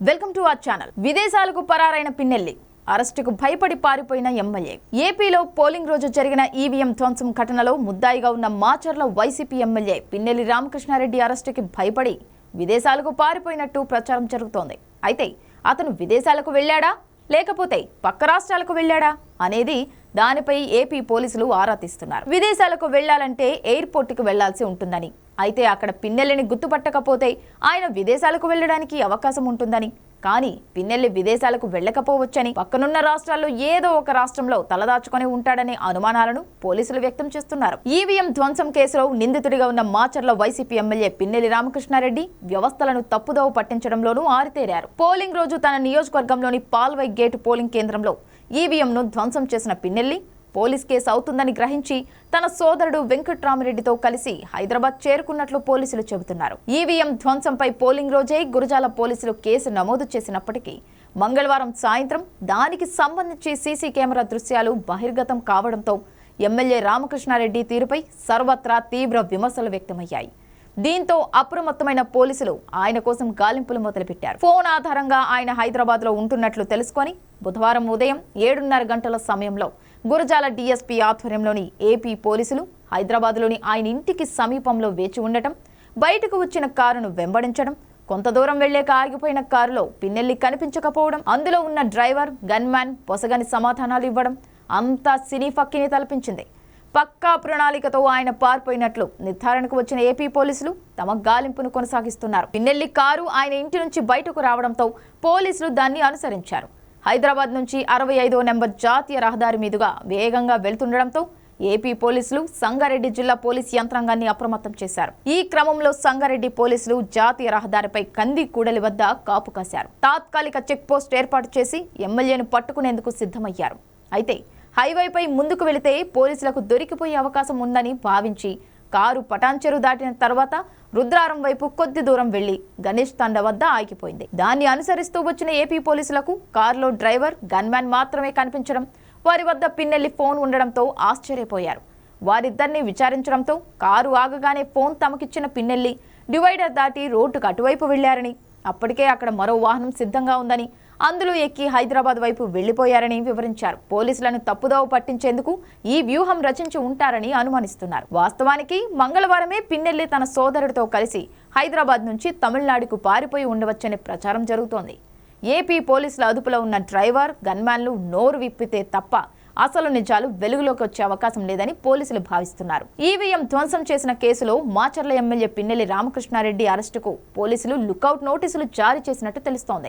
Welcome to our channel. విదేశాలకు పరారైన పిన్నెల్లి. అరెస్టుకు భయపడి పారిపోయిన ఎమ్మెల్యే. ఏపీలో పోలింగ్ రోజు జరిగిన ఈవీఎం ధ్వంసం ఘటనలో ముద్దాయిగా ఉన్న మాచర్ల వైసీపీ ఎమ్మెల్యే పిన్నెల్లి రామకృష్ణారెడ్డి అరెస్టుకి భయపడి విదేశాలకు పారిపోయినట్టు ప్రచారం జరుగుతోంది. అయితే అతను విదేశాలకు వెళ్ళాడా? లేకపోతే పక్క రాష్ట్రాలకు వెళ్ళాడా? అనేది దానిపై ఏపీ పోలీసులు ఆరా తీస్తున్నారు. విదేశాలకు వెళ్ళాలంటే ఎయిర్పోర్టుకు వెళ్ళాల్సి ఉంటుందని అయితే అక్కడ పిన్నెల్లిని గుర్తుపట్టకపోతే ఆయన విదేశాలకు వెళ్ళడానికి అవకాశం ఉంటుందని. కానీ పిన్నెల్లి విదేశాలకు వెళ్ళకపోవచ్చని పక్కనున్న రాష్ట్రాల్లో ఏదో ఒక రాష్ట్రంలో తలదాచుకొని ఉంటాడనే అనుమానాలను పోలీసులు వ్యక్తం చేస్తున్నారు. ఈవీఎం ధ్వంసం కేసులో నిందితుడిగా ఉన్న మాచర్ల వైసీపీ ఎమ్మెల్యే పిన్నెల్లి రామకృష్ణారెడ్డి వ్యవస్థలను తప్పుదోవ పట్టించడంలోనూ ఆరితేరారు. పోలింగ్ రోజు తన నియోజకవర్గంలోని పాల్వై గేటు పోలింగ్ కేంద్రంలో ఈవీఎంను ధ్వంసం చేసిన పిన్నెల్లి పోలీస్ కేసు అవుతుందని గ్రహించి తన సోదరుడు వెంకట్రామిరెడ్డితో కలిసి హైదరాబాద్ చేరుకున్నట్లు పోలీసులు చెబుతున్నారు. ఈవీఎం ధ్వంసంపై పోలింగ్ రోజే గురజాల పోలీసులు కేసు నమోదు చేసినప్పటికీ మంగళవారం సాయంత్రం దానికి సంబంధించి సీసీ కెమెరా దృశ్యాలు బహిర్గతం కావడంతో ఎమ్మెల్యే రామకృష్ణారెడ్డి తీరుపై సర్వత్రా తీవ్ర విమర్శలు వ్యక్తమయ్యాయి. దీంతో అప్రమత్తమైన పోలీసులు ఆయన కోసం గాలింపులు మొదలుపెట్టారు. ఫోన్ ఆధారంగా ఆయన హైదరాబాద్లో ఉంటున్నట్లు తెలుసుకొని బుధవారం ఉదయం ఏడున్నర గంటల సమయంలో గురజాల డీఎస్పీ ఆధ్వర్యంలోని ఏపీ పోలీసులు హైదరాబాద్లోని ఆయన ఇంటికి సమీపంలో వేచి ఉండటం బయటకు వచ్చిన కారును వెంబడించడం కొంత దూరం వెళ్ళేక ఆగిపోయిన కారులో పిన్నెల్లి కనిపించకపోవడం అందులో ఉన్న డ్రైవర్ గన్మ్యాన్ పొసగని సమాధానాలు ఇవ్వడం అంతా సినీ ఫక్కిని తలపించింది. పక్కా ప్రణాళికతో ఆయన పారిపోయినట్లు నిర్ధారణకు వచ్చిన ఏపీ పోలీసులు తమ గాలింపును కొనసాగిస్తున్నారు. పిన్నెల్లి కారు ఆయన ఇంటి నుంచి బయటకు రావడంతో పోలీసులు దాన్ని అనుసరించారు. హైదరాబాద్ నుంచి అరవై ఐదో నెంబర్ జాతీయ రహదారి మీదుగా వేగంగా వెళ్తుండడంతో ఏపీ పోలీసులు సంగారెడ్డి జిల్లా పోలీస్ యంత్రాంగాన్ని అప్రమత్తం చేశారు. ఈ క్రమంలో సంగారెడ్డి పోలీసులు జాతీయ రహదారిపై కంది కూడలి వద్ద కాపు కాశారు. తాత్కాలిక చెక్ పోస్ట్ ఏర్పాటు చేసి ఎమ్మెల్యేను పట్టుకునేందుకు సిద్ధమయ్యారు. అయితే హైవేపై ముందుకు వెళితే పోలీసులకు దొరికిపోయే అవకాశం ఉందని భావించి కారు పటాన్చెరు దాటిన తర్వాత రుద్రారం వైపు కొద్ది దూరం వెళ్ళి గణేష్ తండ వద్ద ఆగిపోయింది. దాన్ని అనుసరిస్తూ వచ్చిన ఏపీ పోలీసులకు కారులో డ్రైవర్ గన్మ్యాన్ మాత్రమే కనిపించడం వారి వద్ద పిన్నెల్లి ఫోన్ ఉండడంతో ఆశ్చర్యపోయారు. వారిద్దరిని విచారించడంతో కారు ఆగగానే ఫోన్ తమకిచ్చిన పిన్నెల్లి డివైడర్ దాటి రోడ్డుకు అటువైపు వెళ్ళారని అప్పటికే అక్కడ మరో వాహనం సిద్ధంగా ఉందని అందులో ఎక్కి హైదరాబాద్ వైపు వెళ్ళిపోయారని వివరించారు. పోలీసులను తప్పుదోవ పట్టించేందుకు ఈ వ్యూహం రచించి ఉంటారని అనుమానిస్తున్నారు. వాస్తవానికి మంగళవారమే పిన్నెల్లి తన సోదరుడితో కలిసి హైదరాబాద్ నుంచి తమిళనాడుకు పారిపోయి ఉండవచ్చనే ప్రచారం జరుగుతోంది. ఏపీ పోలీసుల అదుపులో ఉన్న డ్రైవర్ గన్మ్యాన్లు నోరు విప్పితే తప్ప అసలు నిజాలు వెలుగులోకి వచ్చే అవకాశం లేదని పోలీసులు భావిస్తున్నారు. ఈవీఎం ధ్వంసం చేసిన కేసులో మాచర్ల ఎమ్మెల్యే పిన్నెల్లి రామకృష్ణారెడ్డి అరెస్టుకు పోలీసులు లుకౌట్ నోటీసులు జారీ చేసినట్టు తెలుస్తోంది.